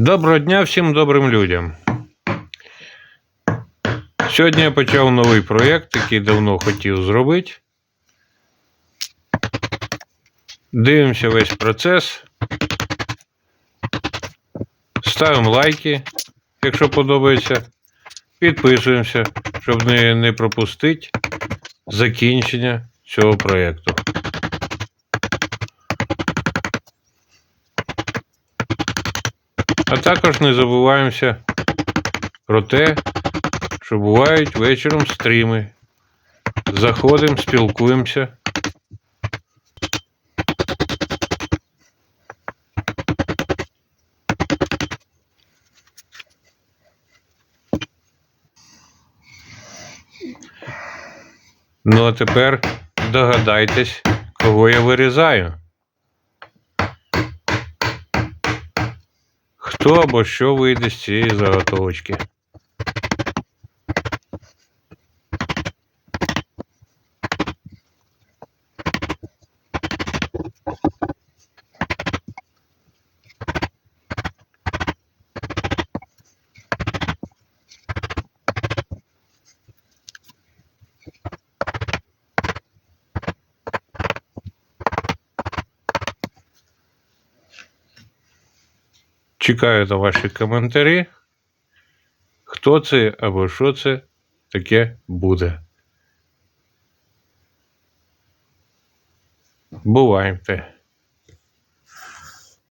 Доброго дня всім добрим людям. Сьогодні я почав новий проєкт, який давно хотів зробити. Дивимося весь процес. Ставимо лайки, якщо подобається. Підписуємося, щоб не, пропустити закінчення цього проєкту. А також не забуваємося про те, що бувають вечором стріми. Заходимо, спілкуємося. Ну, а тепер догадайтесь, кого я вирізаю. Хто або що вийде з цієї заготовочки? Чекаю на ваші коментарі. Хто це або що це таке буде. Бувайте.